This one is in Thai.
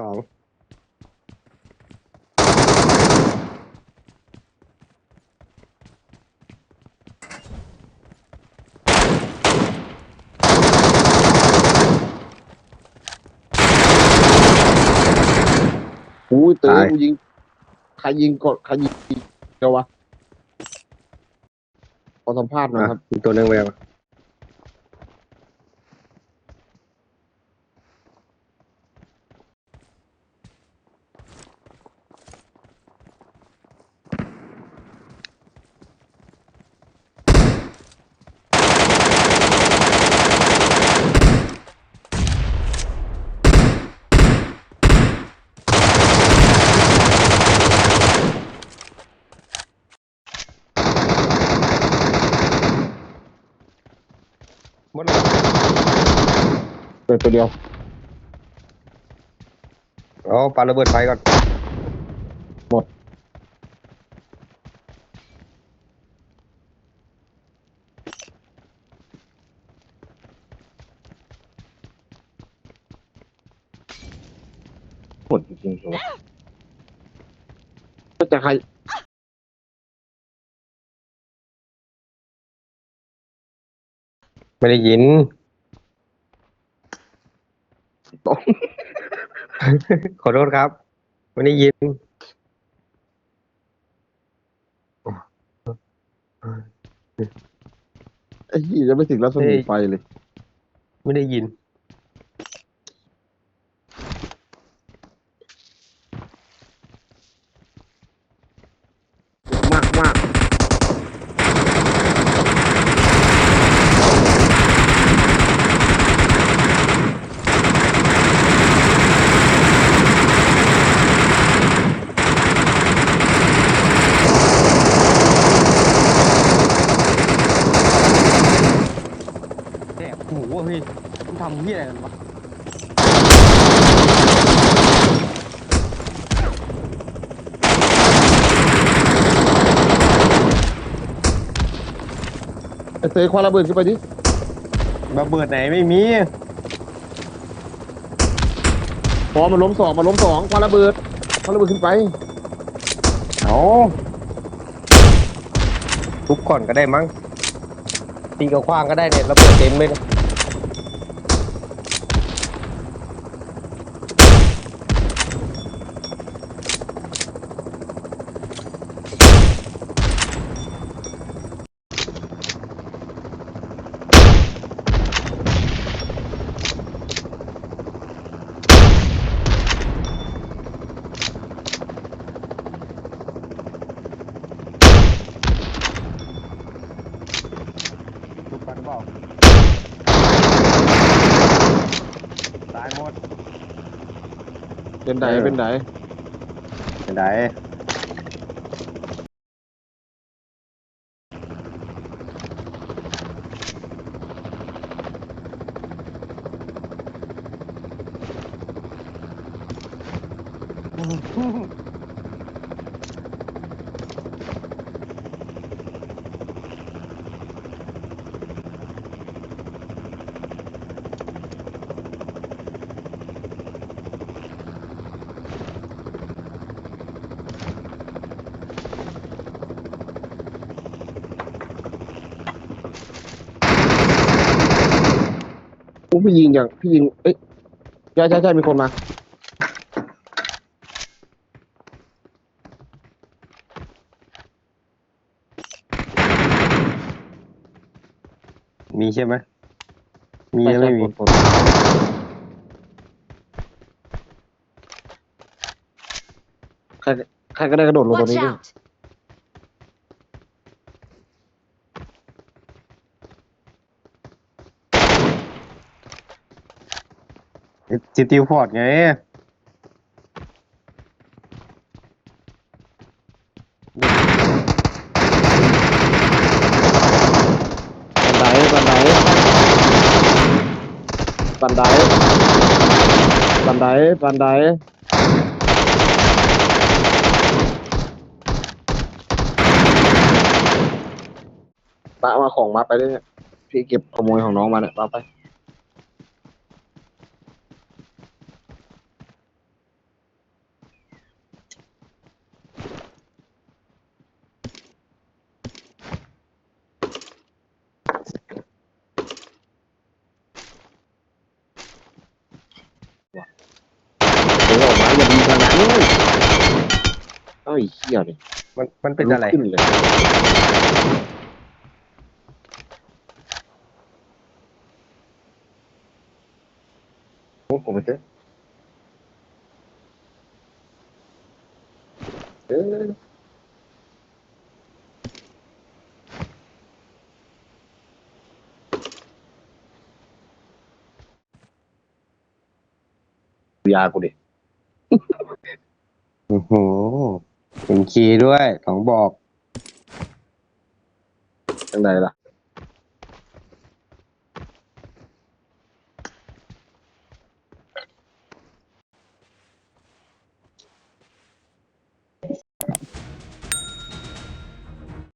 ห้องสองอุ้ยเต๋อกูยิงใครยิงกดใครยิงเดียววะขอสัมภาษณ์หน่อยอะครับมีตัวหนึงไปแล้ เปิดตัวเดียวเอาปาระเบิดไฟก่อน หมดจริงๆเหรอจะใครไม่ได้ยิน ต้องขอโทษครับไม่ได้ยินไอ้ที่จะไม่ถึงรัศมีไฟเลย ไม่ได้ยิน มากมาก แสบหูว่ะพี่มึงทำเหี้ยอะไรกันวะไอ้เต๋อคว้าระเบิดขึ้นไปดิระเบิดไหนไม่มีพอมันล้มสองมันล้มสองคว้าระเบิดคว้าระเบิดขึ้นไปเอาทุบก่อนก็ได้มั้งตีกับขว้างก็ได้เนี่ยระเบิดเต็มเลยนะ ปันเปล่าตายหมดเป็นไดเป็นไดเป็นไดอู้ พี่ยิงอย่างพี่ยิง เอ้ยใช่ใช่ใช่มีคนมา มีใช่ไหมมีหรือไม่มีคนใครใครก็ได้กระโดดลงตรง Watch นี้ดิ out! จิติวพอร์ตไง บันไดบันไดบันไดบันไดบันไดปะมาของมาไปเลยเนี่ยพี่เก็บขโมยของน้องมาเนี่ยปะไป เดี๋ยวออกมาอย่ามีทางนั้นเอ้าไอ้เหี้ยเลยมันมันเป็นอะไร ลุกขึ้นเลยโอ้ผมไปเจอเออยากูดิ โอ้โห เป็นคีย์ด้วยสองบอกจังไดล่ะ